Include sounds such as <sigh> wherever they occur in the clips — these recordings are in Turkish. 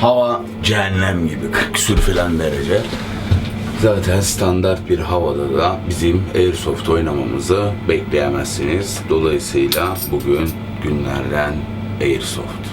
Hava cehennem gibi 40 küsür filan derece. Zaten standart bir havada da bizim Airsoft oynamamızı bekleyemezsiniz. Dolayısıyla bugün günlerden Airsoft.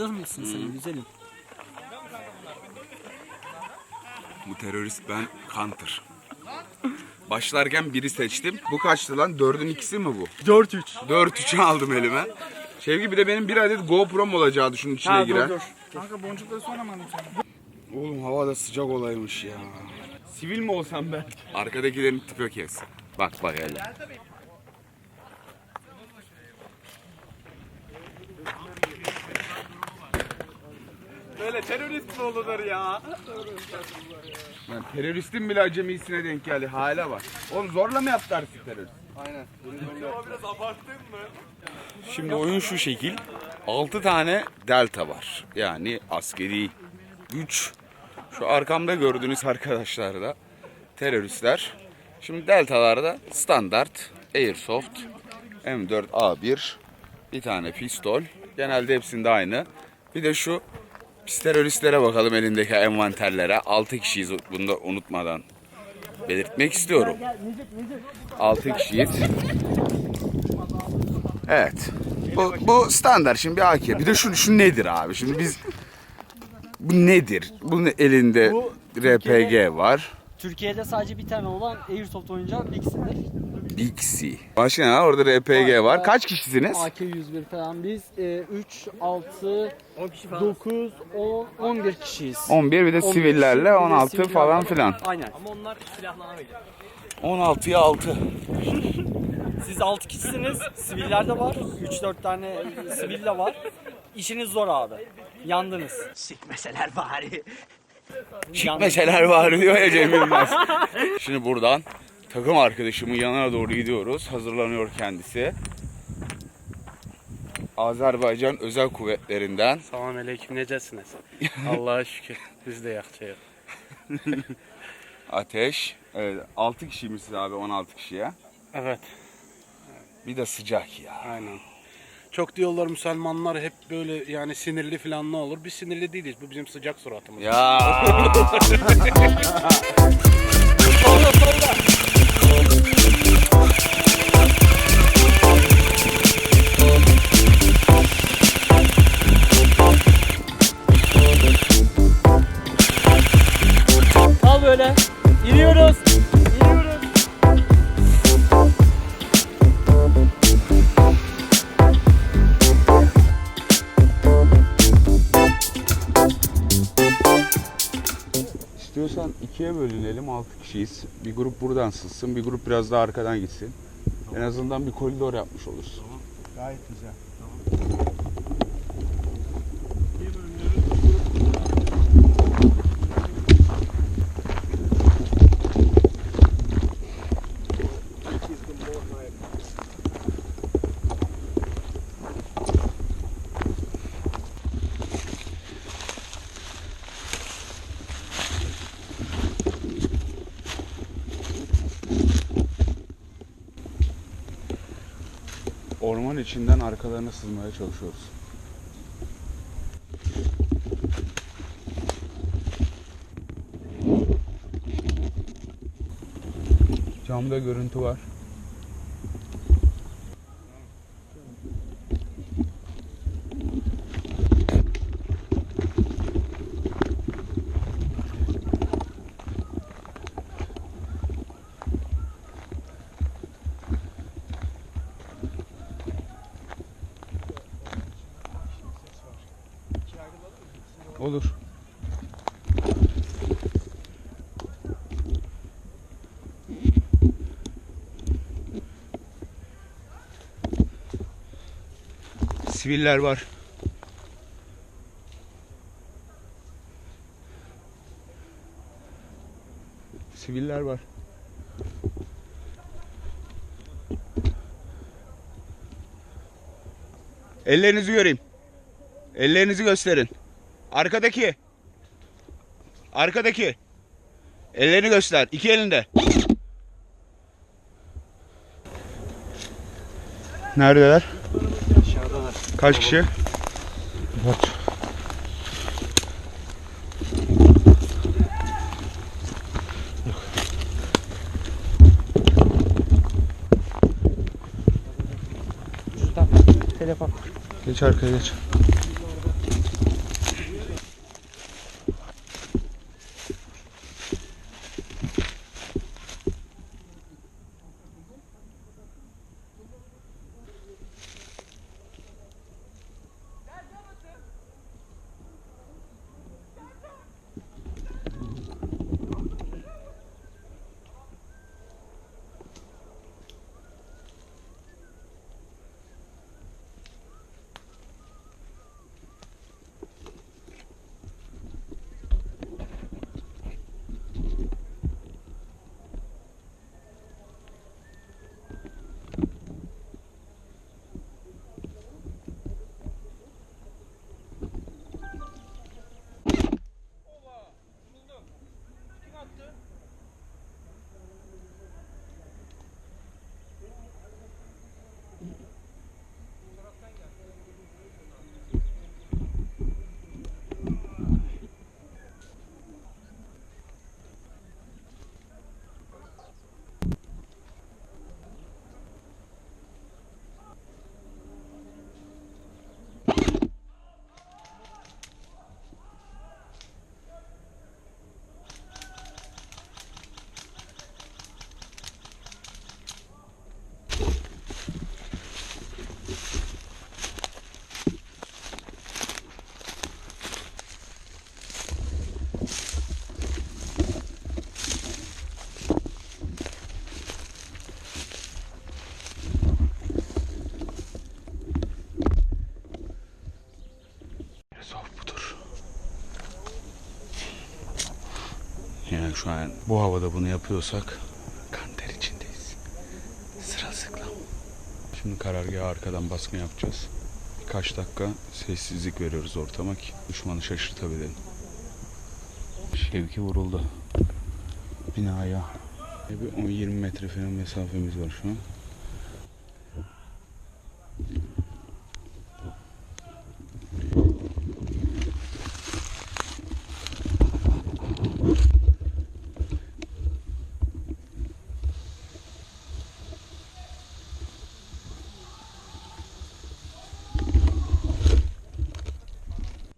Kayıtta mısın sen güzelim? Bu terörist ben Counter. Başlarken biri seçtim. Bu kaçtı lan? Dördün ikisi mi bu? 4-3. 4-3'ü aldım elime. Şevki bir de benim bir adet GoPro'm olacağı şunun içine Ha giren. dur dur. Kanka boncukları sonra mı alayım sana? Oğlum hava da sıcak olaymış ya. Sivil mi olsam ben? Arkadakilerin tipi kes. Bak bak hele. Böyle terörist mi olurlar ya? Lan teröristin bile acemisine denk geldi. Hale bak. Oğlum zorla mı yaptılar sizi terörist? biraz abarttın mı? Şimdi oyun şu şekil. 6 tane delta var. Yani askeri güç. Şu arkamda gördüğünüz arkadaşlar da teröristler. Şimdi deltalarda standart airsoft M4A1 bir tane pistol. Genelde hepsinde aynı. Bir de şu pis teröristlere bakalım elindeki envanterlere. 6 kişiyiz bunu da unutmadan belirtmek istiyorum. 6 kişiyiz. Evet. Bu, bu standart şimdi bir AK. Bir de şu, şu nedir abi? Şimdi biz bu nedir? Bunun elinde Bu RPG var. Türkiye'de sadece bir tane olan Airsoft oyuncağı Bix'indir. Bixi. Başka ne var? Orada RPG var. Kaç kişisiniz? AK-101 falan biz e, 3, 6, 9, 10, 11 kişiyiz. 11 bir de 11 sivillerle kişi, bir de 16 siviller falan var. filan. Aynen. 16'ya 6. Siz 6 kişisiniz. Siviller de var. 3-4 tane sivil de var. İşiniz zor abi. Yandınız. Sikmeseler bari. Meseler var diyor ya Cem Yılmaz. <laughs> Şimdi buradan takım arkadaşımın yanına doğru gidiyoruz. Hazırlanıyor kendisi. Azerbaycan Özel Kuvvetlerinden Selam aleyküm necesiniz? <laughs> Allah'a şükür biz de yakacağız. <laughs> Ateş. Evet, 6 kişiymişiz abi 16 kişiye. Evet Bir de sıcak ya. aynen. Çok diyorlar Müslümanlar hep böyle yani sinirli falan ne olur. Biz sinirli değiliz. Bu bizim sıcak suratımız. Ya. <laughs> Al Thank you. İstiyorsan ikiye bölünelim 6 kişiyiz. Bir grup buradan sızsın, bir grup biraz daha arkadan gitsin. En azından bir koridor yapmış olursun. Gayet güzel. Orman içinden arkalarına sızmaya çalışıyoruz. Camda görüntü var. Olur. Siviller var. Siviller var. Ellerinizi göreyim. Ellerinizi gösterin. Arkadaki. Arkadaki. Ellerini göster. İki elinde. Neredeler? Kaç kişi? Dört. Telefon. Geç arkaya geç. Şu an bu havada bunu yapıyorsak kan ter içindeyiz. Sırılsıklam. Şimdi karargaha arkadan baskın yapacağız. Birkaç dakika sessizlik veriyoruz ortama ki düşmanı şaşırtabilelim. Şevki vuruldu. Binaya. Bir 10-20 metre falan mesafemiz var şu an.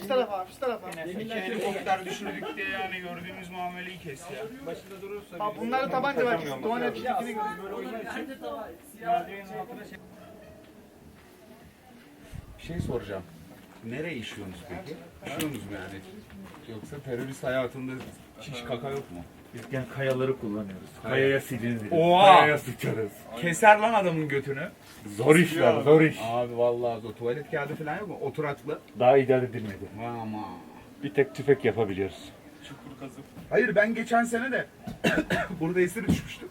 Şu tarafa, şu tarafa. İki helikopter düşürdük diye yani gördüğümüz muameleyi kes ya. Ha, bunlarda tabanca var. Doğan etkisini Bir şey soracağım. Nereye işiyorsunuz peki? İşiyorsunuz mu yani? Yoksa terörist hayatında hiç kaka yok mu? Biz gel kayaları kullanıyoruz. Kayaya siliriz. Oha! Kayaya sıçarız. Keser lan adamın götünü. Zor işler, zor iş. Abi vallahi zor. Tuvalet kağıdı falan yok mu? Oturaklı. Daha icat edilmedi. Ama. Bir tek tüfek yapabiliyoruz. Hayır ben geçen sene de <coughs> burada esir düşmüştüm.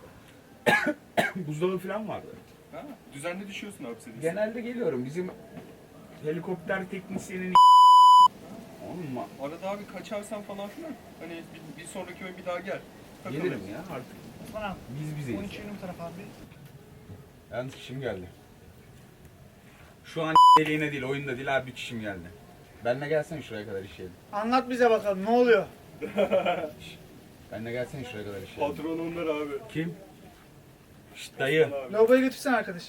<coughs> Buzdolabı falan vardı. Düzenli düşüyorsun abi. Genelde geliyorum. Bizim helikopter teknisyenin Oğlum ma- Arada abi kaçarsan falan filan. Hani bir, bir sonraki oyun bir daha gel. Takılırız. gelirim ya artık. Bana Biz bizeyiz. 13 20 taraf abi. Yalnız kişim geldi. Şu an <laughs> deliğine değil, oyunda değil abi bir kişim geldi. Benle gelsene şuraya kadar işeyelim. Anlat bize bakalım ne oluyor? <laughs> Ben de gelsene şuraya kadar işe. Patron onlar abi. Kim? Şşt dayı. Lavaboya götürsene arkadaş.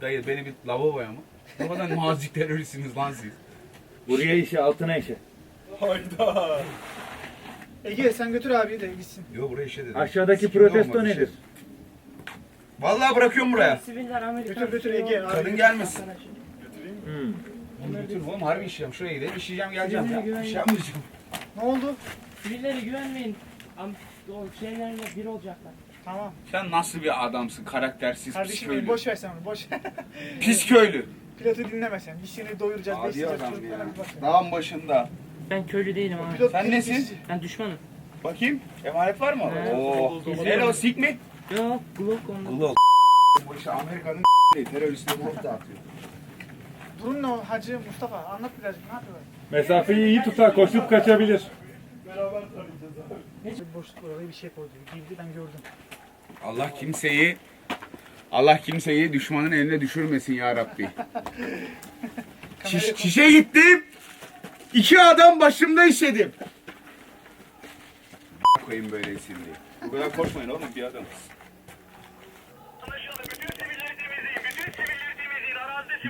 Dayı beni bir lavaboya mı? Ne kadar <laughs> nazik teröristsiniz lan siz. Buraya işe altına işe. Hayda. <laughs> Ege sen götür abiyi de gitsin. Yo buraya işe dedim. Aşağıdaki Sikimde protesto olmadı nedir? şey. Vallahi bırakıyorum buraya. Götür götür Ege. Abi. Kadın gelmesin. Oğlum götür oğlum harbi işleyeceğim. Şuraya gidelim işleyeceğim geleceğim ya. Şey yapmayacağım. Ne oldu? Sivillere güvenmeyin. Am o şeylerle bir olacaklar. Tamam. Sen nasıl bir adamsın karaktersiz pis Kardeşim köylü. boş ver sen onu boş. Pis köylü. Pilotu dinleme sen. Biz seni doyuracağız. Adi besleyeceğiz, adam çocuklara ya. bir bak ya. Dağın başında. Ben köylü değilim abi. Pilot Sen pilot nesin? işçi. Ben düşmanım. Bakayım. Emanet var mı? Oo. Hello sik mi? Yok Glock onda. Glock. Bu işte Amerika'nın <laughs> teröristleri Glock dağıtıyor. Durum ne o hacı Mustafa? Anlat birazcık ne yapıyorlar? Mesafeyi iyi tutar, koşup kaçabilir. Bir boşluk oraya bir şey koydu. Girdi ben gördüm. Allah kimseyi Allah kimseyi düşmanın eline düşürmesin ya Rabbi. <laughs> Şiş, şişe gittim. İki adam başımda işedim. koyayım böyle isim diye. Bu kadar koşmayın oğlum bir adam.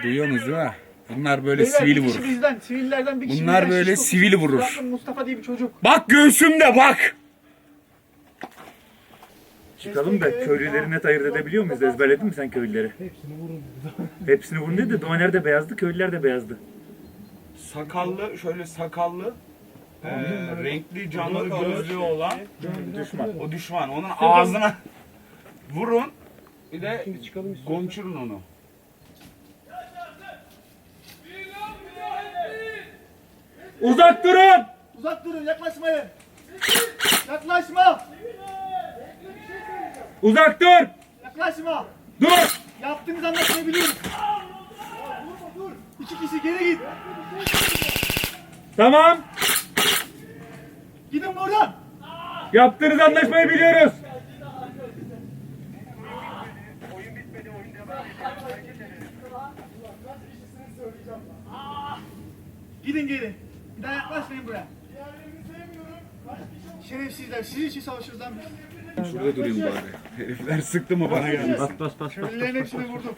Duyuyorsunuz değil mi? Bunlar böyle Beyler, sivil bir kişi vurur. bizden, sivillerden bir kişi Bunlar bizden, böyle sivil vurur. Mustafa diye bir çocuk. Bak göğsümde bak. Çıkalım da köylüleri net ayırt edebiliyor muyuz? Ezberledin mi sen köylüleri? Hepsini vurun. Hepsini vurun dedi. Doğaner de beyazdı, köylüler de beyazdı. Sakallı şöyle sakallı. eee, renkli canlı gözlüğü olan Düşman. o düşman. Onun ağzına <laughs> vurun. Bir de gonçurun onu. Uzak durun! Uzak durun, yaklaşmayın. Yaklaşma, Uzak dur! yaklaşma. Dur! Yaptığınız anlaşmayı biliyoruz. Durma dur. İki kişi geri git. Tamam! Gidin buradan. Yaptığınız anlaşmayı biliyoruz. Gidin geri. Bir daha yaklaşmayın buraya. Şerefsizler, sizin için savaşıyoruz lan biz. Şurada durayım bari. Herifler sıktı mı bana geldi. Bas bas bas. Köylülerin hepsini vurdum.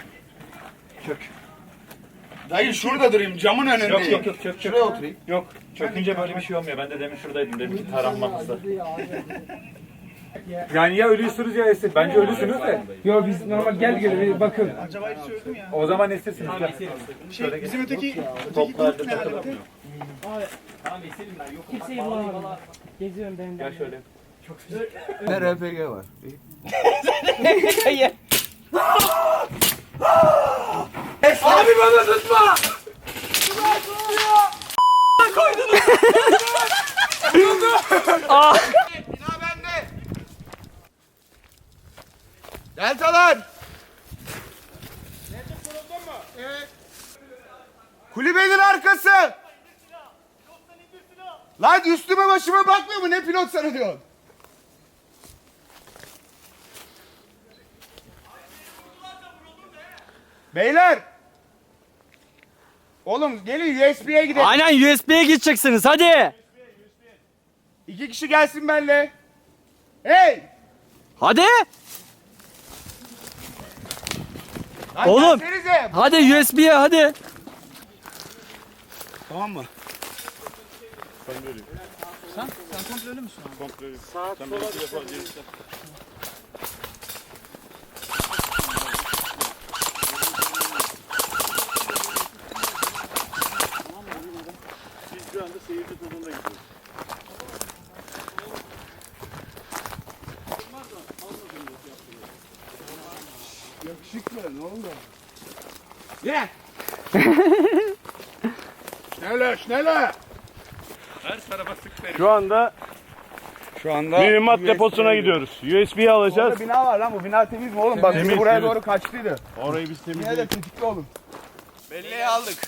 Dayı şurada durayım camın önünde. Yok yok yok çök çök. Şuraya oturayım. Yok çökünce böyle bir şey olmuyor. Ben de demin şuradaydım. Demin ki taranmamızda. Yani ya ölüyorsunuz ya esir. Bence ölüsünüz de. Yok biz normal gel gel bakın. Acaba hiç söyledim ya. O zaman esirsiniz. Şey, bizim öteki, öteki grup ne halde? Kimseyi bulamadım. Geziyorum ben de. Gel şöyle. Ne RPG var? Abi bana tutma! Bina bende. Deltalar. Evet. Kulübenin arkası. Lan üstüme başıma bakmıyor mu? Ne pilot sana diyorsun? Beyler. Oğlum gelin USB'ye gidelim. Aynen USB'ye gideceksiniz hadi. İki kişi gelsin benimle. Hey! Hadi. Lan Oğlum. gelsenize. Hadi USB'ye hadi. Tamam mı? Yakışıklı ne oldu? Ye! <laughs> Schneller, schneller! Şu anda Şu anda mühimmat USB deposuna gidiyoruz. USB'yi alacağız. Orada bina var lan bu bina temiz mi oğlum? Bak bizi Temiz, buraya temiz. doğru kaçtıydı. Orayı biz Yine de tetikli olun. Belleği aldık.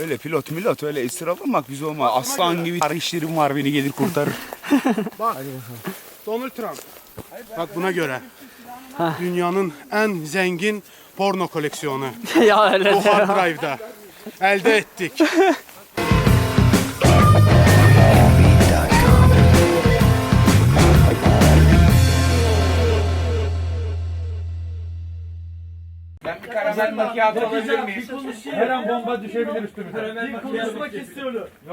Öyle pilot milot öyle esir alınmak biz olma. Aslan gibi işlerim var beni gelir kurtarır. Donald Trump. Bak buna göre. Dünyanın en zengin porno koleksiyonu. <laughs> ya öyle Bu hard drive'da. Elde ettik. karamel makyajı alabilir miyiz? Her an bomba düşebilir üstümüze. Karamel makyajı istiyorum.